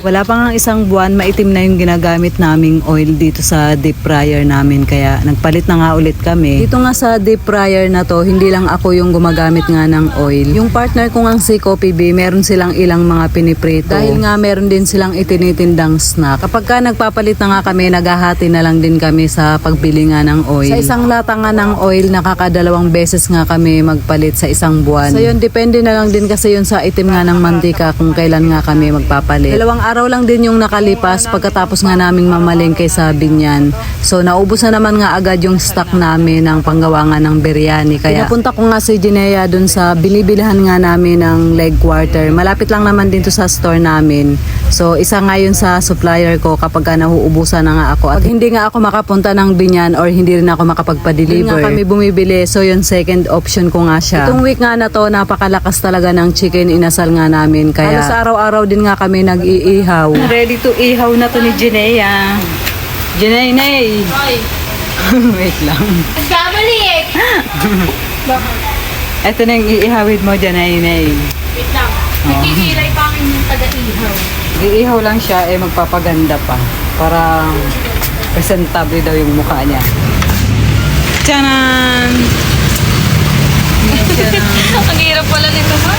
Wala pa nga isang buwan, maitim na yung ginagamit naming oil dito sa deep fryer namin. Kaya nagpalit na nga ulit kami. Dito nga sa deep fryer na to, hindi lang ako yung gumagamit nga ng oil. Yung partner ko nga si Coffee B, meron silang ilang mga piniprito. Dahil nga meron din silang itinitindang snack. Kapag ka nagpapalit na nga kami, naghahati na lang din kami sa pagbili nga ng oil. Sa isang lata nga ng oil, nakakadalawang beses nga kami magpalit sa isang buwan. So yun, depende na lang din kasi yun sa itim nga ng mantika kung kailan nga kami magpapalit. Dalawang araw lang din yung nakalipas pagkatapos nga naming mamalengke sa Binyan. So naubos na naman nga agad yung stock namin ng panggawa nga ng biryani. Kaya pinapunta ko nga si Jinea dun sa binibilihan nga namin ng leg quarter. Malapit lang naman din to sa store namin. So isa nga yun sa supplier ko kapag ka nahuubusan na nga ako. At hindi nga ako makapunta ng Binyan or hindi rin ako makapagpa-deliver. Nga kami bumibili. So yun second option ko nga siya. Itong week nga na to napakalakas talaga ng chicken inasal nga namin. Kaya halos araw-araw din nga kami nag-iihaw. Ready to ihaw na to ni Jinea. Jinea, Nay. Wait lang. Eh. Ito na yung iihawid mo, Jinea, Nay. Wait lang. Nagkikilay pa akin yung taga-ihaw. Iihaw lang siya, eh magpapaganda pa. Para presentable daw yung mukha niya. Tiyanan! Ang hirap pala nito.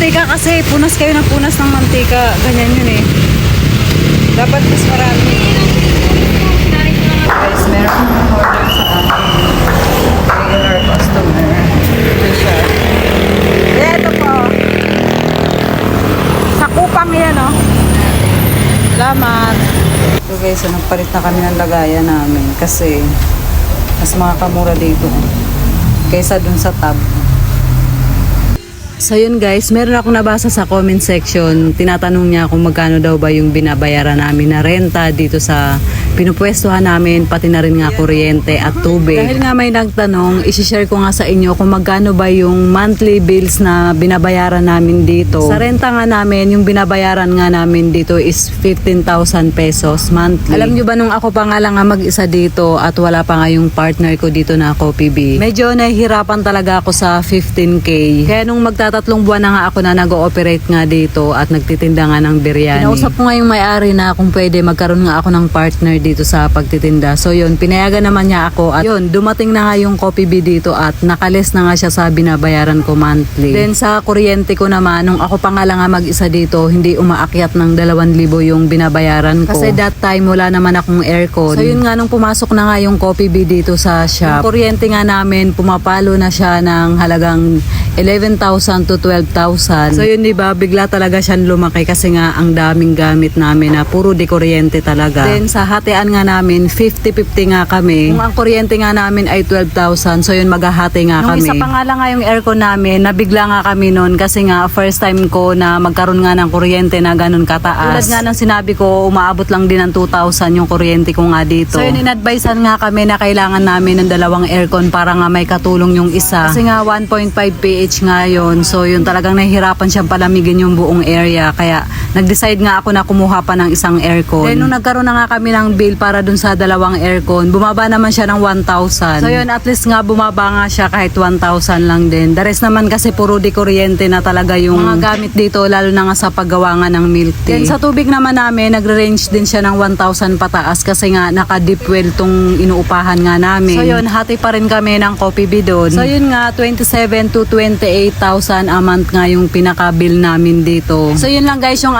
Mamantika kasi, punas kayo ng punas ng mantika. Ganyan yun eh. Dapat mas marami. Guys, meron akong order sa akin. Regular customer. Ito siya. Ito po. Sa kupang yan, oh. Salamat. So guys, so nagpalit na kami ng lagayan namin kasi mas makakamura dito kaysa dun sa tab. So yun guys, meron akong nabasa sa comment section. Tinatanong niya kung magkano daw ba yung binabayaran namin na renta dito sa pinupwestuhan namin, pati na rin nga kuryente at tubig. Dahil nga may nagtanong, isishare ko nga sa inyo kung magkano ba yung monthly bills na binabayaran namin dito. Sa renta nga namin, yung binabayaran nga namin dito is 15,000 pesos monthly. Alam nyo ba nung ako pa nga lang nga mag-isa dito at wala pa nga yung partner ko dito na ako, PB. Medyo nahihirapan talaga ako sa 15K. Kaya nung magtatatlong buwan na nga ako na nag-ooperate nga dito at nagtitinda nga ng biryani. Kinausap ko nga yung may-ari na kung pwede magkaroon nga ako ng partner dito sa pagtitinda. So yun, pinayagan naman niya ako at yun, dumating na nga yung Coffee Bee dito at nakales na nga siya sa binabayaran ko monthly. Then sa kuryente ko naman, nung ako pa nga lang mag-isa dito, hindi umaakyat ng 2,000 yung binabayaran ko. Kasi that time, wala naman akong aircon. So yun nga, nung pumasok na nga yung Coffee Bee dito sa shop, yung kuryente nga namin, pumapalo na siya ng halagang 11,000 to 12,000. So yun, di ba, bigla talaga siyang lumaki kasi nga ang daming gamit namin na puro di kuryente talaga. Then sa hatian nga namin, 50-50 nga kami. Kung ang kuryente nga namin ay 12,000, so yun, maghahati nga Nung kami. isa pa nga lang nga yung aircon namin, nabigla nga kami noon kasi nga first time ko na magkaroon nga ng kuryente na ganun kataas. Tulad nga ng sinabi ko, umaabot lang din ng 2,000 yung kuryente ko nga dito. So yun, inadvisean nga kami na kailangan namin ng dalawang aircon para nga may katulong yung isa. Kasi nga 1.5 pH nga yun. So yun talagang nahihirapan siyang palamigin yung buong area. Kaya nag-decide nga ako na kumuha pa ng isang aircon. Then nung nagkaroon na nga kami ng bill para dun sa dalawang aircon, bumaba naman siya ng 1,000. So yun, at least nga bumaba nga siya kahit 1,000 lang din. The rest naman kasi puro di kuryente na talaga yung mga gamit dito, lalo na nga sa paggawa nga ng milk tea. Then sa tubig naman namin, nagre-range din siya ng 1,000 pataas kasi nga naka-deep well tong inuupahan nga namin. So yun, hati pa rin kami ng coffee bee doon. So yun nga, 27 to 28,000 a month nga yung pinaka-bill namin dito. So yun lang guys yung